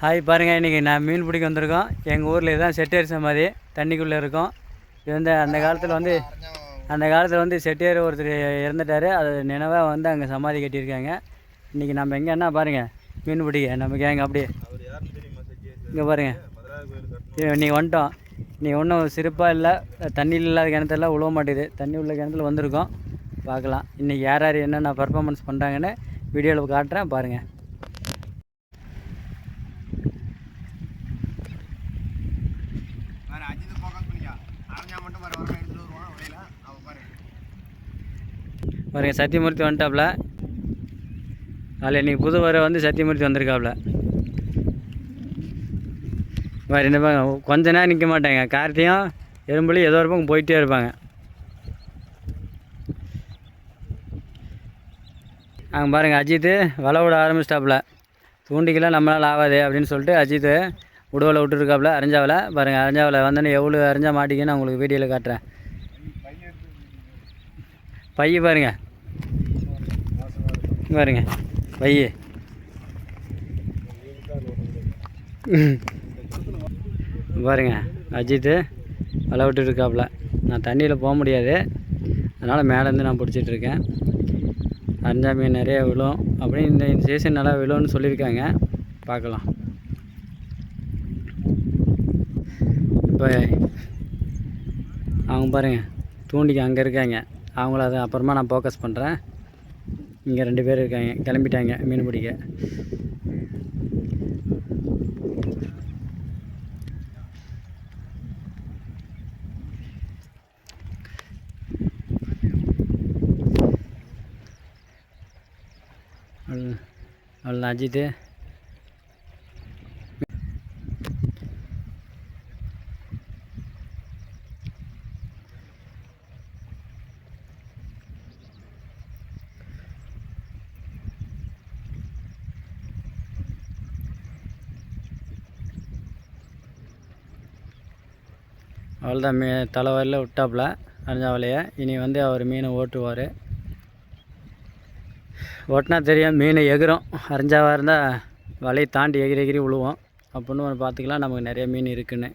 Hi பாருங்கள் இன்றைக்கி நான் மீன் பிடிக்க வந்திருக்கோம். எங்கள் ஊரில் இதுதான் செட்டியார் சமாதி தண்ணிக்குள்ளே இருக்கும். இது வந்து அந்த காலத்தில் வந்து அந்த காலத்தில் வந்து செட்டியார் ஒருத்தர் இறந்துட்டார். அது நினைவாக வந்து அங்கே சமாதி கட்டியிருக்காங்க. இன்றைக்கி நம்ம எங்கே என்ன பாருங்கள் மீன் பிடிக்க. நம்ம கேங்க அப்படியே. இங்கே பாருங்கள் இன்றைக்கி வந்துட்டோம். நீ ஒன்றும் சிறப்பாக இல்லை. தண்ணி இல்லாத கிணத்துல உழவ மாட்டேது தண்ணி உள்ள கிணத்துல வந்திருக்கோம். பார்க்கலாம். இன்றைக்கி யார் யார் என்னென்ன பர்ஃபாமன்ஸ் பண்ணுறாங்கன்னு வீடியோவில் காட்டுறேன். பாருங்கள் வேற அஜித் ஃபோக்கஸ் பண்ணிக்கா அரைஞ்சா மட்டும் வேற வர எடுத்துட்டு வருவான் வழியில அவன் பாரு பாருங்க சத்தியமூர்த்தி வந்துட்டாப்புல அதில் இன்றைக்கி புது வர வந்து சத்தியமூர்த்தி வந்திருக்காப்புல பாரு இந்த பக்கம் கொஞ்ச நேரம் நிற்க மாட்டாங்க. கார்த்தியும் எறும்புலி ஏதோ ஒரு பக்கம் போயிட்டே இருப்பாங்க. அங்கே பாருங்கள் அஜித்து வலை விட ஆரம்பிச்சிட்டாப்புல தூண்டிக்கெல்லாம் நம்மளால் ஆகாது அப்படின்னு சொல்லிட்டு அஜித்து உடுவலை விட்டுருக்காப்புல அரைஞ்சாவில் பாருங்கள் அரைஞ்சாவில் வந்தோன்னே எவ்வளோ அரைஞ்சா மாட்டிங்கன்னு நான் உங்களுக்கு வீடியோவில் காட்டுறேன். பைய பாருங்க. பாருங்க. பைய பாருங்க அஜித்து வலை இருக்காப்புல. நான் தண்ணியில் போக முடியாது. அதனால் மேலேருந்து நான் பிடிச்சிட்ருக்கேன் அரிஞ்சா மீன் நிறைய விழும். அப்படின்னு இந்த இந்த சீசன் நல்லா விழும்னு சொல்லியிருக்காங்க. பார்க்கலாம். இப்போ அவங்க பாருங்க தூண்டிக்கு அங்கே இருக்காங்க. அவங்கள அதை அப்புறமா நான் ஃபோக்கஸ் பண்ணுறேன் இங்கே ரெண்டு பேர் இருக்காங்க. கிளம்பிட்டாங்க. மீன் பிடிக்க. அவ்வளோ அஜித்து. அவ்வளோதான் மீ தலைவரில் விட்டாப்புல அரிஞ்சாவலையை இனி வந்து அவர் மீனை ஓட்டுவார். ஓட்டினா தெரியும் மீன் எகிரும் அரிஞ்சாவாக இருந்தால் வலையை தாண்டி எகிரி எகிரி விழுவோம் அப்படின்னு ஒன்று பார்த்துக்கலாம் நமக்கு நிறைய மீன் இருக்குன்னு.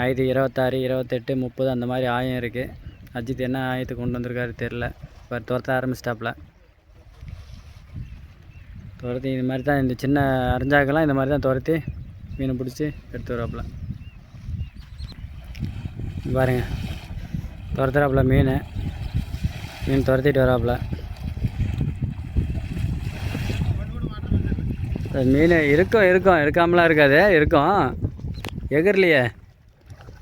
ஆயிரத்தி இருபத்தாறு இருபத்தெட்டு முப்பது அந்த மாதிரி ஆயம் இருக்குது அஜித் என்ன ஆயத்தை கொண்டு வந்திருக்காரு தெரில இப்போ துரத்த ஆரம்பிச்சிட்டாப்புல. துரத்தி இது மாதிரி தான் இந்த சின்ன அரிஞ்சாக்கெல்லாம் இந்த மாதிரி தான் துரத்தி மீனை பிடிச்சி எடுத்து வராப்புல பாருங்க. துரத்துறாப்புல மீன். மீன் துரத்திட்டு வராப்புல. மீன் இருக்கும் இருக்கும். இருக்காமலாம் இருக்காது. இருக்கும். எகிரலையே.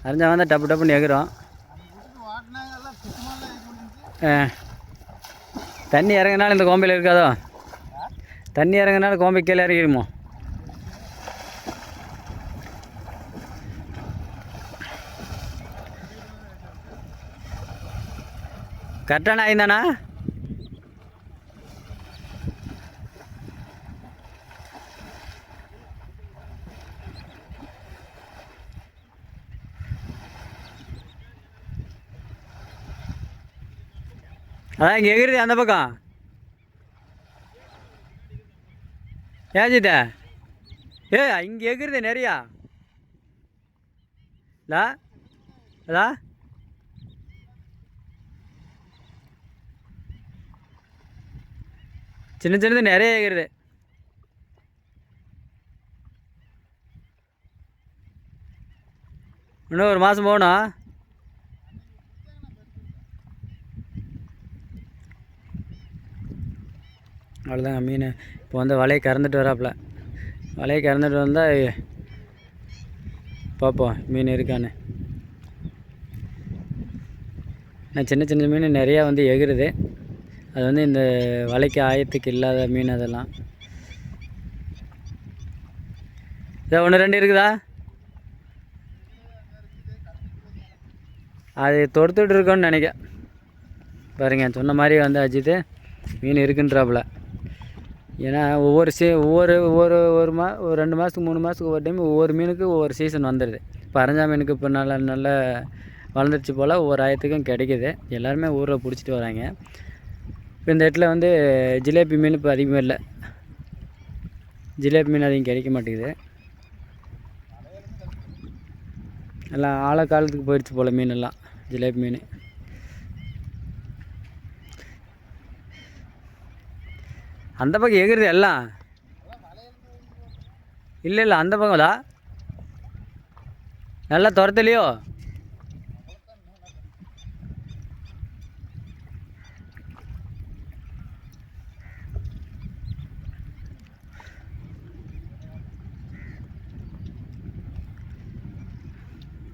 அறிஞ்சா வந்தால் டப்பு டப்புன்னு எகிரும். ஆ. தண்ணி இறங்கினாலும் இந்த கோம்பையில் இருக்காதோ? தண்ணி இறங்கினாலும் கோம்பை கீழே இறங்கிடுமோ கரெக்டான ஆயிருந்தானா அதான் இங்கே எகிருது அந்த பக்கம். ஏஜித்த ஏ இங்கே எகிருது நிறையா. லா அதா சின்ன சின்னது நிறைய ஏகிறது இன்னும் ஒரு மாதம் போகணும். அவ்வளோதாங்க மீன். இப்போ வந்து வலையை கறந்துட்டு வராப்புல. வலையை கறந்துட்டு வந்தால் பார்ப்போம் மீன் இருக்கான்னு. நான் சின்ன சின்ன மீன் நிறையா வந்து எகிருது. அது வந்து இந்த வலைக்கு ஆயத்துக்கு இல்லாத மீன் அதெல்லாம். இதை ஒன்று ரெண்டு இருக்குதா? அது தொடுத்துட்டு இருக்கோன்னு நினைக்க. பாருங்க சொன்ன மாதிரி வந்து அஜித்து மீன் இருக்குன்றாப்புல. ஏன்னா ஒவ்வொரு சீ ஒவ்வொரு ஒவ்வொரு ஒரு மா ஒரு ரெண்டு மாதத்துக்கு மூணு மாதத்துக்கு ஒவ்வொரு டைம் ஒவ்வொரு மீனுக்கு ஒவ்வொரு சீசன் வந்துடுது இப்போ அரஞ்சா மீனுக்கு இப்போ நல்லா நல்ல வளர்ந்துருச்சு போல் ஒவ்வொரு ஆயத்துக்கும் கிடைக்குது. எல்லாருமே ஊரில் பிடிச்சிட்டு வராங்க. இப்போ இந்த இடத்துல வந்து ஜிலேபி மீன் இப்போ அதிகமாக இல்லை. ஜிலேபி மீன் அதிகம் கிடைக்க மாட்டேங்குது. எல்லாம் ஆழ காலத்துக்கு போயிடுச்சு போல் மீன் எல்லாம் ஜிலேபி மீன். அந்த பக்கம் எகிருது எல்லாம்? இல்லை இல்லை அந்த பக்கம்டா நல்லா துரத்துலையோ?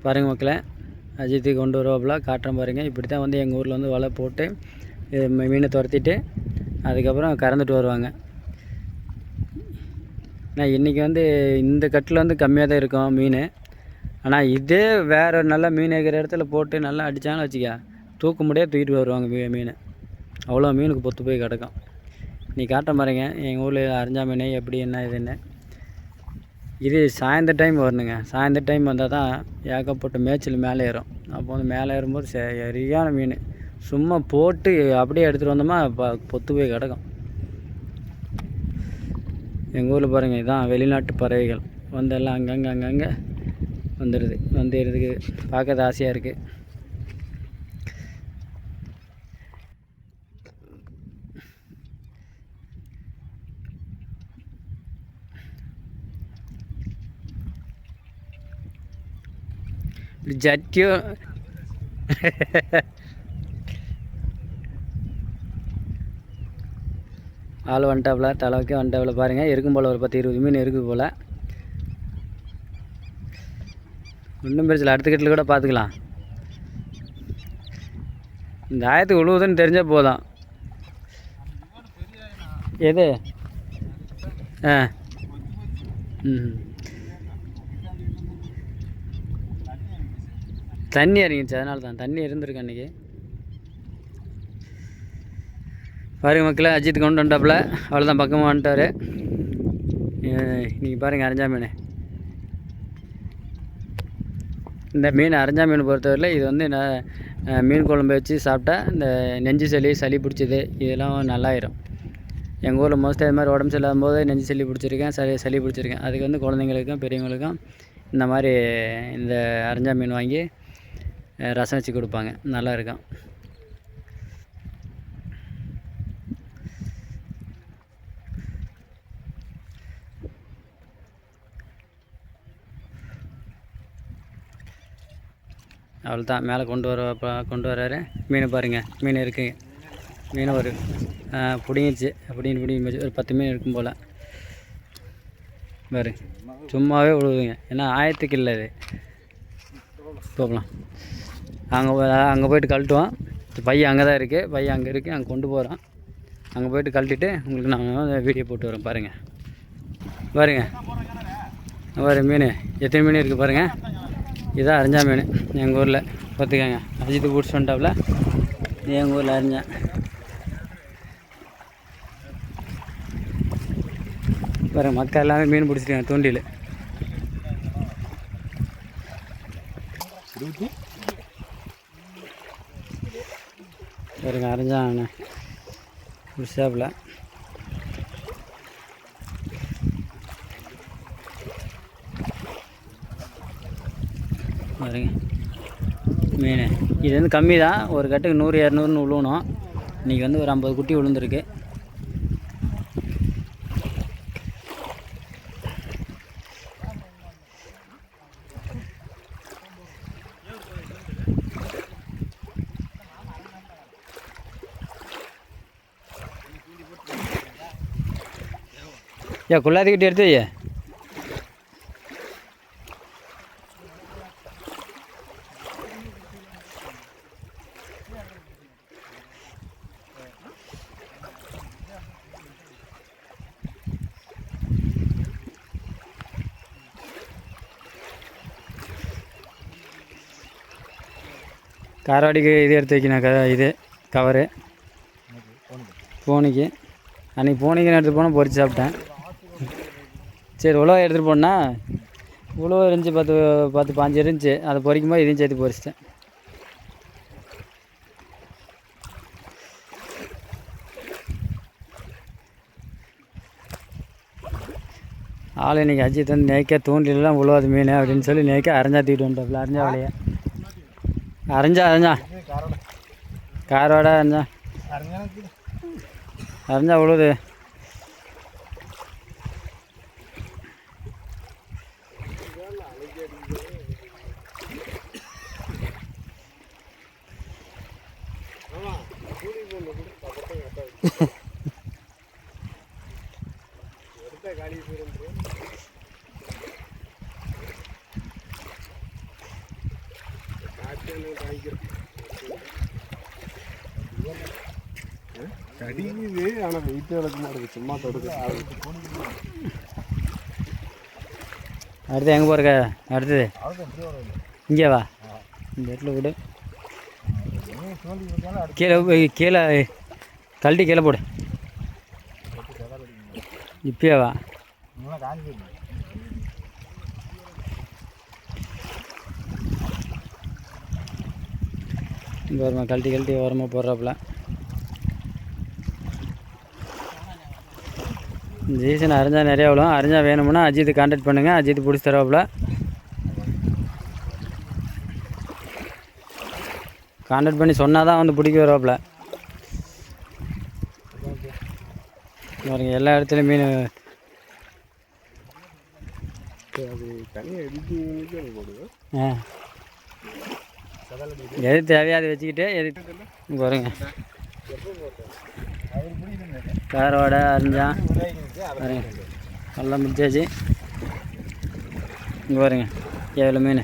பாருங்கள் மக்களை அஜித்து கொண்டு வருவாப்பில் காட்டுறேன் பாருங்கள் இப்படி தான் வந்து எங்கள் ஊரில் வந்து வலை போட்டு மீனை துரத்திட்டு அதுக்கப்புறம் கறந்துட்டு வருவாங்க. நான் இன்றைக்கி வந்து இந்த கட்டில் வந்து கம்மியாக தான் இருக்கும் மீன். ஆனால் இதே வேறு நல்ல மீன் இருக்கிற இடத்துல போட்டு நல்லா அடித்தாங்கன்னு வச்சுக்க தூக்க முடியாது தூக்கிட்டு வருவாங்க மீ மீன். அவ்வளோ மீனுக்கு பொத்து போய் கிடக்கும். நீ காட்ட பாருங்க எங்கள் ஊரில் அரிஞ்சா மீன் எப்படி என்ன இதுன்னு. இது சாயந்தர டைம் வரணுங்க. சாயந்தர டைம் வந்தால் தான் ஏகப்பட்ட மேய்ச்சல் மேலே ஏறும். அப்போ வந்து மேலே ஏறும்போது சரியான மீன். சும்மா போட்டு அப்படியே எடுத்துகிட்டு வந்தோமா இப்போ பொத்து போய் கிடக்கும். எங்கள் ஊரில் பாருங்கள் இதான் வெளிநாட்டு பறவைகள். வந்து எல்லாம் அங்கங்கே அங்கங்கே வந்துடுது வந்து இருக்குது பார்க்கறது ஆசையாக இருக்குது இப்படி ஜட்டியும் ஆள் வந்துட்டாப்புல தலைவுக்கே வந்துட்டாப்புல பாருங்கள் இருக்கும் போல் ஒரு பத்து இருபது மீன் இருக்குது போல். ஒன்றும் பிரச்சனை அடுத்த கட்டில் கூட பார்த்துக்கலாம். இந்த ஆயத்துக்கு உழுவுதுன்னு தெரிஞ்சால் போதும். எது? ஆ. ம் தண்ணி இறங்கிச்சு அதனால தான் தண்ணி இருந்திருக்கு அன்றைக்கி பாருங்கள் மக்களை அஜித் கொண்டு வந்துட்டாப்புல அவ்வளோதான் பக்கமாக வந்துட்டார். நீங்கள் பாருங்கள் அரைஞ்சா மீன். இந்த மீன் அரைஞ்சா மீன் பொறுத்தவரையில் இது வந்து நான் மீன் குழம்பு வச்சு சாப்பிட்டா இந்த நெஞ்சு சளி சளி பிடிச்சது இதெல்லாம் நல்லாயிரும். எங்கள் ஊரில் மோஸ்ட்டாக இது மாதிரி உடம்பு சரியில்லாத போது நெஞ்சு சளி பிடிச்சிருக்கேன் சளி சளி பிடிச்சிருக்கேன். அதுக்கு வந்து குழந்தைங்களுக்கும் பெரியவங்களுக்கும் இந்த மாதிரி இந்த அரைஞ்சா மீன் வாங்கி ரசம் வச்சு கொடுப்பாங்க. நல்லா இருக்கும் அவ்வளோதான் மேலே கொண்டு வர கொண்டு வர்றாரு மீன் பாருங்கள் மீன் இருக்குங்க மீன் ஒரு பிடிங்கிச்சு அப்படின்னு பிடிங்கி ஒரு பத்து மீன் இருக்கும் போல். பாரு. சும்மாவே விழுவுதுங்க. ஏன்னா ஆயத்துக்கு இல்லை இது. போகலாம். அங்கே அங்கே போயிட்டு கழட்டுவோம். பையன் அங்கே தான் இருக்குது பையன் அங்கே இருக்குது அங்கே கொண்டு போகிறோம் அங்கே போயிட்டு கழட்டிட்டு உங்களுக்கு நான் வீடியோ போட்டு வரேன். பாருங்கள் பாருங்கள் பாரு மீன். எத்தனை மீன் இருக்குது பாருங்கள் இதான் அரிஞ்சா மீன். எங்கள் ஊரில். பார்த்துக்கங்க. அஜித்து பிடிச்சி வந்துட்டாப்புல எங்கள் ஊரில் அரைஞ்சேன் பாருங்கள் மக்கள் எல்லாமே மீன் பிடிச்சிருக்காங்க தூண்டில். பாருங்க அரைஞ்சான் பிடிச்சாப்புல பாருங்க மீன். இது வந்து கம்மி தான் ஒரு கட்டுக்கு நூறு இரநூறுன்னு விழுவணும். இன்றைக்கி வந்து ஒரு ஐம்பது குட்டி விழுந்துருக்கு. ஏ குள்ளாதிக்கிட்டு எடுத்து வையே. காரவாடிக்கு இது எடுத்து வைக்கணும் க இது கவரு. பூனைக்கு அன்றைக்கி பூனைக்கு எடுத்து போனால் பொரிச்சு சாப்பிட்டேன். சரி உழவை எடுத்துகிட்டு போனா உழவு இருந்துச்சு பத்து பத்து பாஞ்சு இருந்துச்சு. அதை பொறிக்கும் போது இதையும் சேர்த்து பொறிச்சிட்டேன். ஆள் இன்றைக்கி அஜித் வந்து நேக்கா தூண்டிலாம் உழுவாது மீன் அப்படின்னு சொல்லி நேக்கா அரைஞ்சா தூக்கிட்டு வந்துட்டாப்புல அரைஞ்சா வலையை அரைஞ்சா அரைஞ்சா. காரோட. அரைஞ்சா. அரைஞ்சா உழுவுது கடிக்குது ஆனால் வெயிட் விளக்க மாட்டேங்குது சும்மா தொடுக்கு அடுத்து எங்கே போகிறக்க அடுத்தது. இங்கே வா. இந்த இடத்துல விடு. கீழே கீழே கழட்டி கீழே போடு. இப்பயேவா? கழட்டி கழட்டி ஓரமாக போடுறாப்புல. ஜீசன் சீசன் நிறையா விழும். அரைஞ்சா வேணும்னா அஜித் கான்டாக்ட் பண்ணுங்கள் அஜித் பிடிச்சி தருவாப்புல. கான்டாக்ட் பண்ணி சொன்னால் தான் வந்து பிடிக்க வருவாப்புல. பாருங்க எல்லா இடத்துலையும் மீன். ஆ. எது தேவையோ அதை வச்சுக்கிட்டு எது பாருங்க. காரோட அரிஞ்சான் பாருங்க நல்லா முடிச்சாச்சு இங்கே பாருங்க எவ்வளோ மீன்.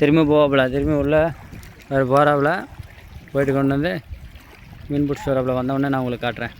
திரும்பி போவாப்புல திரும்பி உள்ள வேறு போகிறாப்புல போயிட்டு கொண்டு வந்து மீன் பிடிச்சி வராப்புல. வந்தவொடனே நான் உங்களுக்கு காட்டுறேன்.